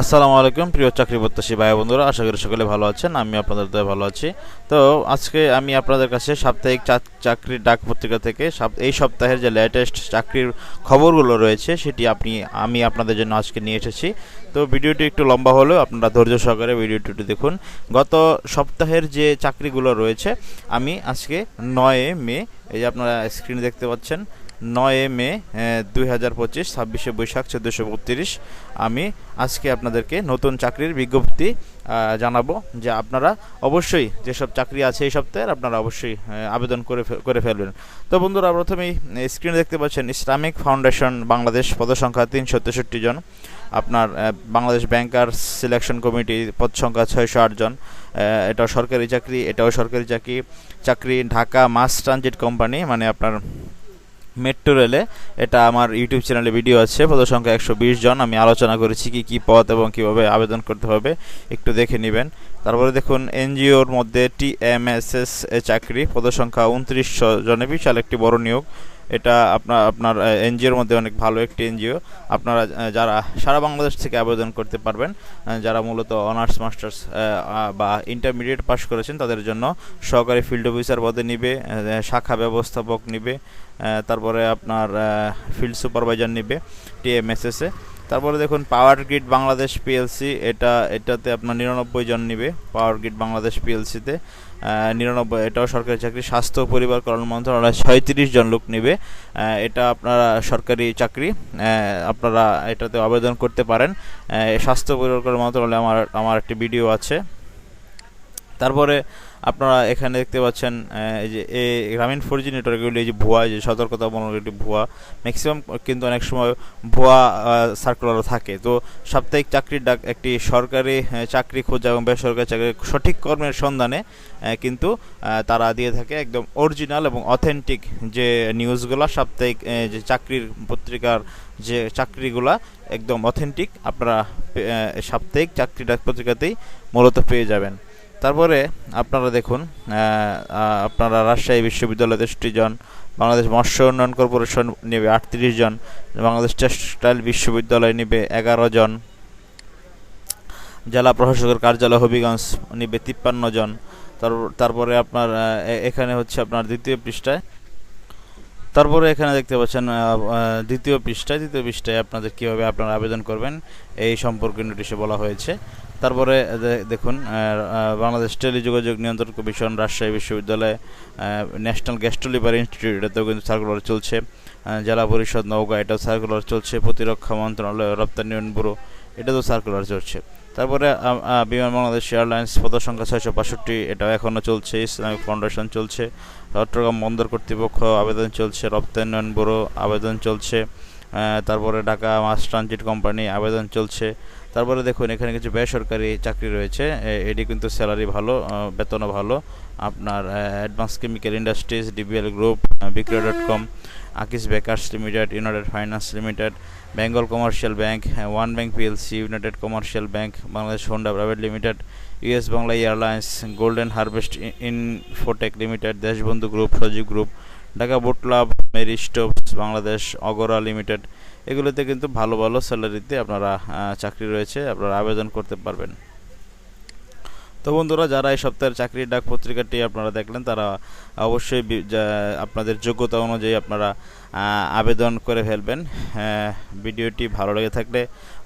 আসসালামু আলাইকুম, প্রিয় চাকরি প্রত্যাশী ভাই বন্ধুরা, আশা করি সকলে ভালো আছেন আমি আপনাদের তো ভালো আছি। তো আজকে আমি আপনাদের কাছে সাপ্তাহিক চাকরির ডাক পত্রিকা থেকে এই সপ্তাহের যে লেটেস্ট চাকরির খবরগুলো রয়েছে, সেটি আপনি, আমি আপনাদের জন্য আজকে নিয়ে এসেছি। তো ভিডিওটি একটু লম্বা হলেও আপনারা ধৈর্য সহকারে ভিডিওটি দেখুন। গত সপ্তাহের যে চাকরিগুলো রয়েছে, আমি আজকে নয় মে, এই যে আপনারা স্ক্রিনে দেখতে পাচ্ছেন নয় মে দুই হাজার পঁচিশ, ছাব্বিশে বৈশাখ, চোদ্দোশো বত্রিশ। আমি আজকে আপনাদেরকে নতুন চাকরির বিজ্ঞপ্তি জানাব যে আপনারা অবশ্যই যেসব চাকরি আছে এই সপ্তাহের আপনারা অবশ্যই আবেদন করে করে ফেলবেন। তো বন্ধুরা, প্রথমেই স্ক্রিনে দেখতে পাচ্ছেন ইসলামিক ফাউন্ডেশন বাংলাদেশ পদসংখ্যা তিনশো তেষট্টি জন। আপনার বাংলাদেশ ব্যাংকার সিলেকশন কমিটি পদ সংখ্যা ছয়শো আট জন। এটাও সরকারি চাকরি, এটাও সরকারি চাকরি। চাকরি ঢাকা মাস ট্রানজিট কোম্পানি মানে আপনার মেট্রো রেলে। এটা আমার ইউটিউব চ্যানেলে ভিডিও আছে। পদ সংখ্যা একশো বিশ জন। আমি আলোচনা করেছি কি কি পদ এবং কীভাবে আবেদন করতে হবে। একটু দেখে নেবেন। তারপরে দেখুন, এনজিওর মধ্যে টিএমএসএস চাকরি। পদ সংখ্যা উনত্রিশ জনে বিশাল একটি বড় নিয়োগ। এটা আপনার আপনার এনজিওর মধ্যে অনেক ভালো একটি এনজিও। আপনারা যারা সারা বাংলাদেশ থেকে আবেদন করতে পারবেন যারা মূলত অনার্স, মাস্টার্স বা ইন্টারমিডিয়েট পাস করেছেন, তাদের জন্য সহকারী ফিল্ড অফিসার পদে নিবে শাখা ব্যবস্থাপক নিবে তারপরে আপনার ফিল্ড সুপারভাইজার নিবে টিএমএসএসে তারপরে দেখুন পাওয়ার গ্রিড বাংলাদেশ পিএলসি এটা, এটাতে আপনার নিরানব্বই জন নিবে পাওয়ার গ্রিড বাংলাদেশ পিএলসিতে নিরানব্বই, এটাও সরকারি চাকরি, স্বাস্থ্য পরিবার কল্যাণ মন্ত্রণালয় ছয়ত্রিশ জন লোক নিবে। এটা আপনারা সরকারি চাকরি আপনারা এটাতে আবেদন করতে পারেন। স্বাস্থ্য পরিবার কল্যাণ মন্ত্রণালয়ে আমার আমার একটি ভিডিও আছে। তারপরে আপনারা এখানে দেখতে পাচ্ছেন এই যে এই গ্রামীণ ফোর জি নেটওয়ার্কগুলি এই যে ভুয়া যে সতর্কতামূলক একটি ভুয়া ম্যাক্সিমাম কিন্তু অনেক সময় ভুয়া সার্কুলারও থাকে। তো সাপ্তাহিক চাকরির ডাক, একটি সরকারি চাকরি খোঁজা এবং বেসরকারি চাকরি সঠিক কর্মের সন্ধানে কিন্তু তারা দিয়ে থাকে একদম অরিজিনাল এবং অথেন্টিক যে নিউজগুলো সাপ্তাহিক যে চাকরির পত্রিকার যে চাকরিগুলা, একদম অথেন্টিক আপনারা সাপ্তাহিক চাকরি ডাক পত্রিকাতেই মূলত পেয়ে যাবেন। তারপরে আপনারা দেখুন আপনারা রাজশাহী বিশ্ববিদ্যালয় তেষট্টি জন, বাংলাদেশ মৎস্য উন্নয়ন কর্পোরেশন নেবে আটত্রিশ জন, বাংলাদেশ টেক্সটাইল বিশ্ববিদ্যালয় নেবে এগারো জন, জেলা প্রশাসকের কার্যালয় হবিগঞ্জ নিবে তিপ্পান্ন জন। তারপর আপনার এখানে হচ্ছে আপনার দ্বিতীয় পৃষ্ঠায়। তারপরে এখানে দেখতে পাচ্ছেন দ্বিতীয় পৃষ্ঠায় দ্বিতীয় পৃষ্ঠায় আপনাদের কীভাবে আপনারা আবেদন করবেন, এই সম্পর্কে নোটিশে বলা হয়েছে। তারপরে দেখুন বাংলাদেশ টেলিযোগাযোগ নিয়ন্ত্রণ কমিশন রাজশাহী বিশ্ববিদ্যালয়ে ন্যাশনাল গ্যাস্ট্রোলিভার ইনস্টিটিউট, এটাতেও কিন্তু সার্কুলার চলছে। জেলা পরিষদ নৌকা এটাও সার্কুলার চলছে। প্রতিরক্ষা মন্ত্রণালয়, রপ্তানি উন্নয়ন ব্যুরো, এটাতেও সার্কুলার চলছে। তারপরে বিমান বাংলাদেশ এয়ারলাইন্স পদ সংখ্যা ছয়শো বাষট্টি, এটাও এখনও চলছে। ইসলামিক ফাউন্ডেশন চলছে। চট্টগ্রাম বন্দর কর্তৃপক্ষ আবেদন চলছে। রপ্তানি উন্নয়ন ব্যুরো আবেদন চলছে। তারপরে ঢাকা মাস ট্রানজিট কোম্পানি আবেদন চলছে। তারপরে দেখুন, এখানে কিছু বেসরকারি চাকরি রয়েছে। এটি কিন্তু স্যালারি ভালো বেতনও ভালো। আপনার advance chemical industries DBL group Bikroy dot com Akij bakers limited united finance limited Bengal commercial bank one bank PLC united commercial bank Bangladesh Honda private limited US Bangla airlines golden harvest infotech limited Deshbandhu group Sajeeb group Dhaka boat club, Marie Stopes, Bangladesh Agora limited, এগুলোতে কিন্তু ভালো ভালো স্যালারিতে আপনারা চাকরি রয়েছে, আপনারা আবেদন করতে পারবেন। তো বন্ধুরা, যারা এই সপ্তাহের চাকরির ডাক পত্রিকাটি আপনারা দেখলেন, তারা অবশ্যই আপনাদের যোগ্যতা অনুযায়ী আপনারা আবেদন করে ফেলবেন। ভিডিওটি ভালো লেগে থাকলে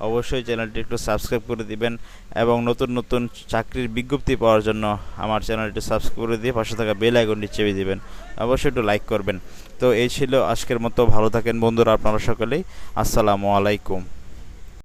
অবশ্যই চ্যানেলটি একটু সাবস্ক্রাইব করে দিবেন এবং নতুন নতুন চাকরির বিজ্ঞপ্তি পাওয়ার জন্য আমার চ্যানেলটি সাবস্ক্রাইব করে দিয়ে পাশে থাকা বেল আইকনটি চেপে দিবেন। অবশ্যই একটু লাইক করবেন। তো এই ছিল আজকের মতো। ভালো থাকেন বন্ধুরা আপনারা সকলেই। আসসালামু আলাইকুম।